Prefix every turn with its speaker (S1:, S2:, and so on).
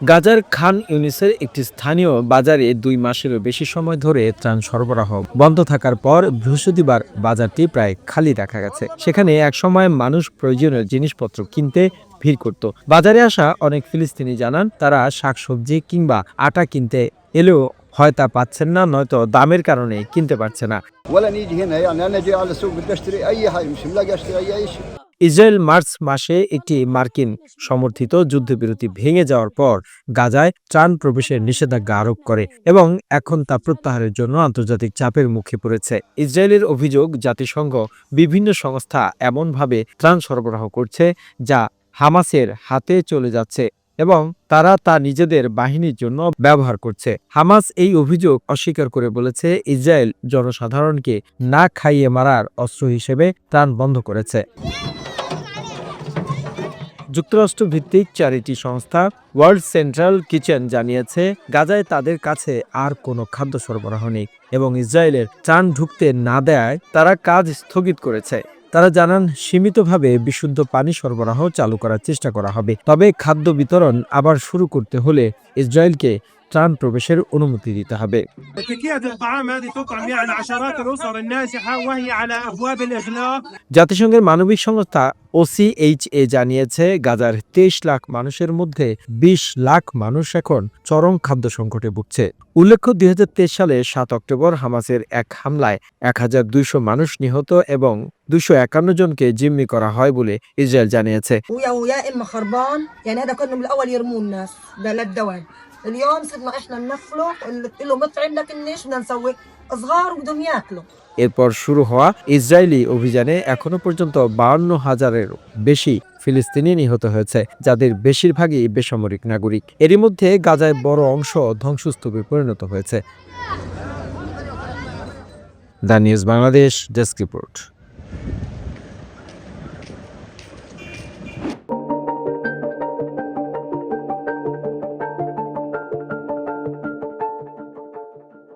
S1: গাজার খান ইউনিসের একটি স্থানীয় বাজারে দুই মাসেরও বেশি সময় ধরে ত্রাণ সরবরাহ বন্ধ থাকার পর বৃহস্পতিবার বাজারটি প্রায় খালি দেখা গেছে। সেখানে একসময় মানুষ প্রয়োজনীয় জিনিসপত্র কিনতে ভিড় করত। বাজারে আসা অনেক ফিলিস্তিনি জানান, তারা শাকসবজি কিংবা আটা কিনতে এলেও হয় তা পাচ্ছেন না, নয়তো দামের কারণে কিনতে পারছে না। ইসরায়েল মার্চ মাসে একটি মার্কিন সমর্থিত যুদ্ধবিরতি ভেঙে যাওয়ার পর গাজায় ত্রাণ প্রবেশের নিষেধাজ্ঞা আরোপ করে এবং এখন তা প্রত্যাহারের জন্য আন্তর্জাতিক চাপের মুখে পড়েছে। ইসরায়েলের অভিযোগ, জাতিসংঘ বিভিন্ন সংস্থা এমনভাবে ত্রাণ সরবরাহ করছে যা হামাসের হাতে চলে যাচ্ছে এবং তারা তা নিজেদের বাহিনীর জন্য ব্যবহার করছে। হামাস এই অভিযোগ অস্বীকার করে বলেছে, ইসরায়েল জনসাধারণকে না খাইয়ে মারার অস্ত্র হিসেবে ত্রাণ বন্ধ করেছে। যুক্তরাষ্ট্র ভিত্তিক চ্যারিটি সংস্থা ওয়ার্ল্ড সেন্ট্রাল কিচেন জানিয়েছে, গাজায় তাদের কাছে আর কোনো খাদ্য সরবরাহ নেই এবং ইসরায়েলের ত্রাণ ঢুকতে না দেয় তারা কাজ স্থগিত করেছে। তারা জানান, সীমিতভাবে বিশুদ্ধ পানি সরবরাহ চালু করার চেষ্টা করা হবে। তবে খাদ্য বিতরণ আবার শুরু করতে হলে ইসরায়েলকে ত্রাণ প্রবেশের অনুমতি দিতে হবে। জাতিসংঘের মানবিক সংস্থা ওসিএইচএ জানিয়েছে, গাজার তেইশ লাখ মানুষের মধ্যে ২০ লাখ মানুষ এখন চরম খাদ্য সংকটে ভুগছে। উল্লেখ্য, দুই হাজার তেইশ সালে সাত অক্টোবর হামাসের এক হামলায় এক হাজার দুইশো মানুষ নিহত এবং দুশো একান্ন জনকে জিম্মি করা হয় বলে ইসরায়েল জানিয়েছে। এরপর শুরু হওয়া ইসরায়েলি অভিযানে এখনও পর্যন্ত বাউন্ন হাজারের বেশি ফিলিস্তিনি নিহত হয়েছে যাদের বেশিরভাগই বেসামরিক নাগরিক। এরই মধ্যে গাজায় বড় অংশ ধ্বংসস্তূপে পরিণত হয়েছে। The news Bangladesh desk report.